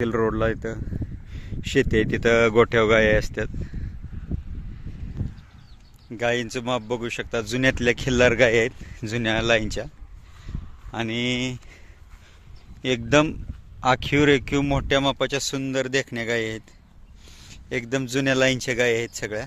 Hill रोडला इथं शेती आहे तिथं गोठ्याव गाय असतात. गायींचं माप बघू शकता जुन्यातल्या खिल्लार गाय आहेत जुन्या लाईनच्या. आणि एकदम आखीव रेखीव मोठ्या मापाच्या सुंदर देखण्या गाय आहेत. एकदम जुन्या लाईनच्या गाय आहेत सगळ्या.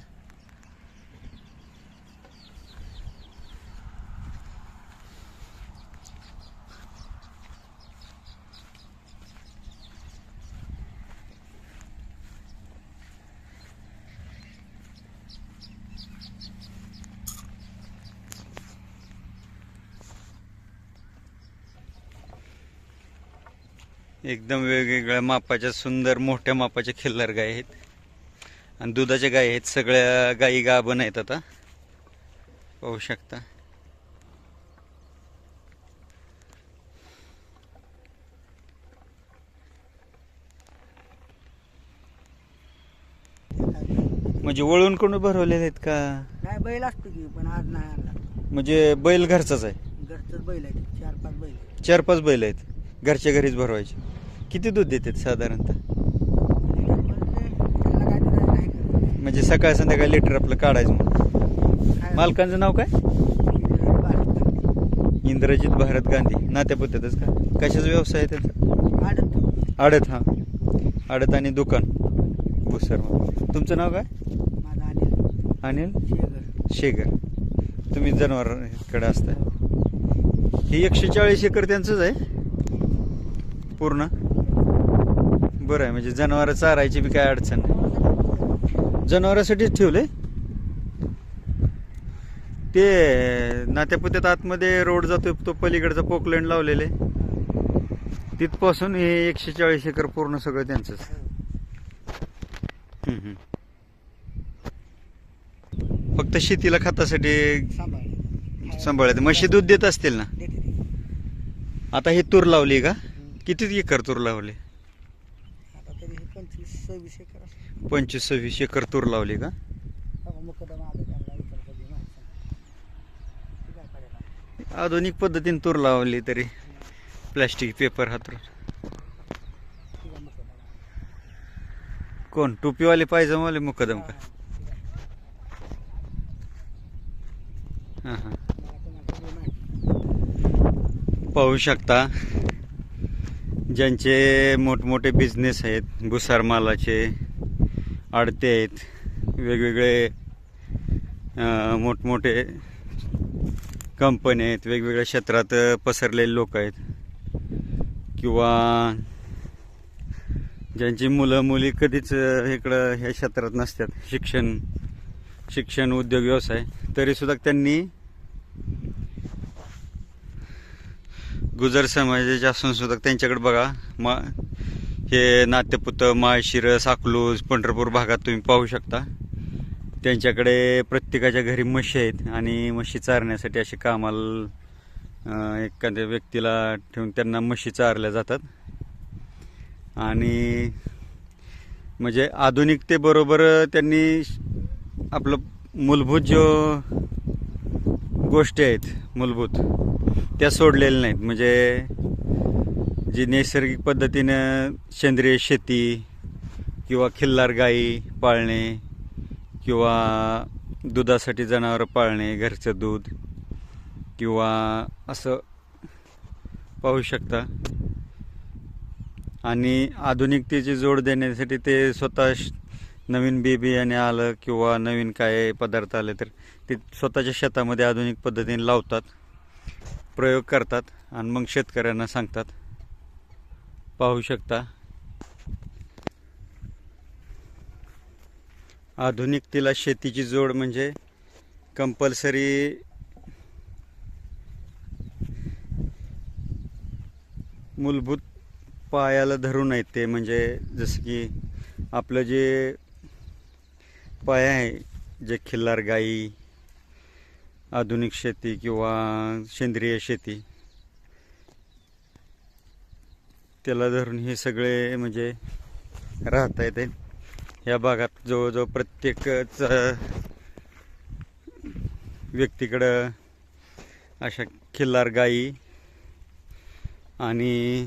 एकदम वेगवेगळ्या मापाच्या सुंदर मोठ्या मापाच्या खिल्लार गाय आहेत. आणि दुधाच्या गाय आहेत सगळ्या गायी गाभण आहेत आता. पाहू शकता. म्हणजे वळून कोण भरवलेले आहेत का? नाही बैल असतो की पण आज नाही आणला. म्हणजे बैल घरचाच आहे. घरचंच बैल आहे चार पाच बैल चार पाच बैल आहेत. घरच्या घरीच भरवायचे. किती दूध देतात साधारणतः. म्हणजे सकाळ संध्याकाळ लिटर आपलं काढायचं म्हणून. मालकांचं नाव काय? इंद्रजित भारत. गांधी. नात्यापुत्यातच का? कशाचा व्यवसाय आहे त्यांचा? आडत. हा. आडत आणि दुकान. भुसर. तुमचं नाव काय? अनिल. शेगर. शेगर. तुम्ही जनावरकडे असता हे एकशे चाळीस एकर त्यांचंच आहे? पूर्ण? बरं आहे म्हणजे जनावरं चारायची बी काय अडचण नाही. जनावरांसाठीच ठेवले? ते नात्यापुत्यात आतमध्ये रोड जातोय तो पलीकडचा पोकलँड लावलेले. तिथपासून हे एकशे चाळीस एकर पूर्ण सगळं त्यांचंच. फक्त शेतीला खतासाठी सांभाळ सांभाळायचं म्हशी दूध देत असतील ना. आता हे तूर लावली का? किती एकर तूर लावली? आता तरी हे पंचवीस सव्वीस एकर पंचवीस सव्वीस एकर तूर लावली का? अहो, मुकदम आलं त्यांना विचार कधी माहिती सांगा. ते काय करायला? आधुनिक पद्धतीने तूर लावली तरी. प्लॅस्टिक पेपर हातरून ते काय मुकदम आलं. कोण? टोपीवाले पायजमावाले मुकदम का? हां हां मला कोणाचं माहिती. पाहू शकता. ज्यांचे मोठमोठे बिझनेस आहेत भुसार मालाचे आडते आहेत वेगवेगळे मोठमोठे कंपन्या आहेत वेगवेगळ्या क्षेत्रात पसरलेले लोक आहेत. किंवा ज्यांची मुलं मुली कधीच इकडं ह्या क्षेत्रात नसतात. शिक्षण शिक्षण उद्योग व्यवसाय तरीसुद्धा त्यांनी गुजर समाजाचे असून सुद्धा त्यांच्याकडे बघा मा हे नाट्यपुत माळशिरस अकलूज पंढरपूर भागात तुम्ही पाहू शकता. त्यांच्याकडे प्रत्येकाच्या घरी म्हशी आहेत आणि म्हशी चारण्यासाठी असे कामाला एखाद्या व्यक्तीला ठेवून त्यांना म्हशी चारल्या जातात. आणि म्हणजे आधुनिकतेबरोबर त्यांनी आपलं मूलभूत जो गोष्टी आहेत मूलभूत त्या सोडलेल्या नाहीत. म्हणजे जी नैसर्गिक पद्धतीनं सेंद्रिय शेती किंवा खिल्लार गाई पाळणे किंवा दुधासाठी जनावरं पाळणे घरचं दूध किंवा असं पाहू शकता. आणि आधुनिकतेची जोड देण्यासाठी ते स्वतः श- नवीन बी बियाणे आलं किंवा नवीन काय पदार्थ आले तर ते स्वतःच्या शेतामध्ये आधुनिक पद्धतीने लावतात. प्रयोग करतात आणि मग शेतकऱ्यांना सांगतात. पाहू शकता. आधुनिकतेला शेतीची जोड म्हणजे कंपल्सरी मूलभूत पायाला धरून आहेत ते. म्हणजे जसं की आपलं जे पाय आहे जे खिल्लार गाई आधुनिक शेती किंवा सेंद्रिय शेती. त्याला धरून हे सगळे म्हणजे राहता येते. या भागात जवळजवळ प्रत्येकच व्यक्तीकडं अशा खिल्लार गाई आणि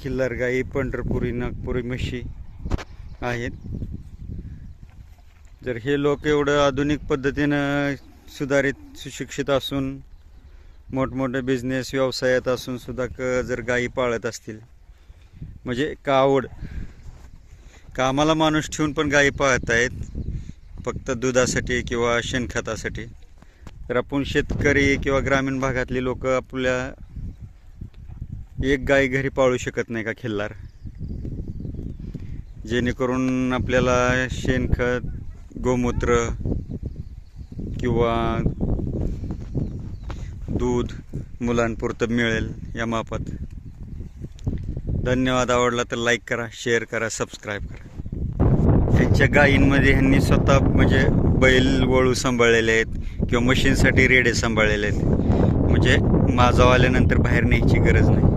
खिल्लार गाई पंढरपुरी नागपुरी म्हशी आहेत. जर हे लोक एवढं आधुनिक पद्धतीनं सुधारित सुशिक्षित असून मोठमोठे बिझनेस व्यवसायात असून सुद्धा क जर गायी पाळत असतील म्हणजे का आवड? कामाला माणूस ठेवून पण गायी पाळत आहेत फक्त दुधासाठी किंवा शेणखतासाठी. तर आपण शेतकरी किंवा ग्रामीण भागातली लोक आपल्या एक गाय घरी पाळू शकत नाही का खिल्लार? जेणेकरून आपल्याला शेणखत गोमूत्र किंवा दूध मुलांपुरतं मिळेल या मापात. धन्यवाद. आवडला तर लाईक करा शेअर करा सबस्क्राईब करा. त्यांच्या गायींमध्ये ह्यांनी स्वतः म्हणजे बैल वळू सांभाळलेले आहेत किंवा मशीनसाठी रेडे सांभाळलेले आहेत. म्हणजे माझा आल्यानंतर बाहेर न्यायची गरज नाही.